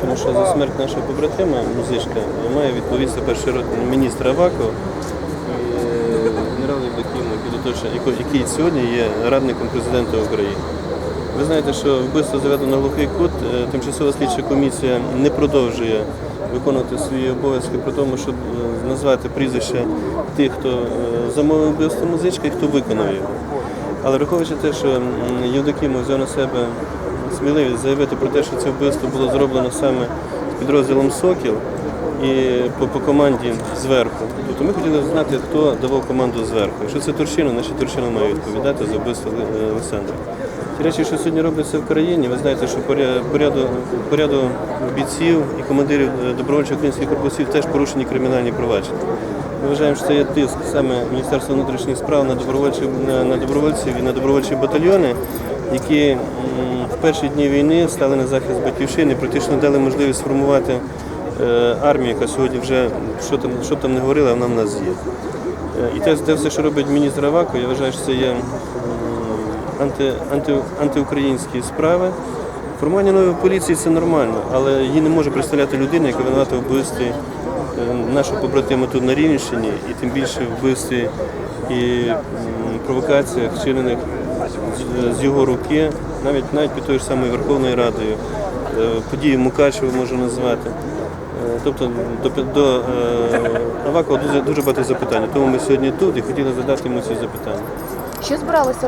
тому що за смерть нашого побратима, музичка, має відповісти перший рот міністр Аваков і генерал Євдокімов, який- сьогодні є радником президента України. Ви знаєте, що вбивство заведено глухий кут. Е, Тимчасова слідча комісія не продовжує виконувати свої обов'язки про тому, щоб е, назвати прізвище тих, хто е, замовив вбивство музички і хто виконав його. Але враховуючи те, що Євдокімов взяв на себе сміливість заявити про те, що це вбивство було зроблено саме підрозділом Сокіл і по, по команді зверху. Тобто ми хотіли знати, хто давав команду зверху. Якщо це Турчинов, значить Турчинов має відповідати за вбивство Ле- Олександра. Ті речі, що сьогодні робиться в країні, ви знаєте, що поря- поряду, поряду бійців і командирів е, добровольчих українських корпусів теж порушені кримінальні провадження. Ми вважаємо, що це є тиск саме Міністерства внутрішніх справ на добровольчих на, на добровольців і на добровольчі батальйони, які в перші дні війни стали на захист батьківщини, практично дали можливість сформувати е, армію, яка сьогодні вже що там, що там не говорила, вона в нас є. Е, І те, те все, що робить міністр Авако, я вважаю, що це є анти, анти, антиукраїнські справи. Формування нової поліції це нормально, але її не може представляти людина, яка винувата в вбивстві е, нашого побратима тут на Рівненщині, і тим більше вбивстві і провокаціях, вчинених з, його руки, навіть навіть під тою ж самою Верховною Радою, е, події Мукачева можу назвати. Е, Тобто до, до е, Авакова дуже, дуже багато запитань. Тому ми сьогодні тут і хотіли задати йому ці запитання. Що збиралися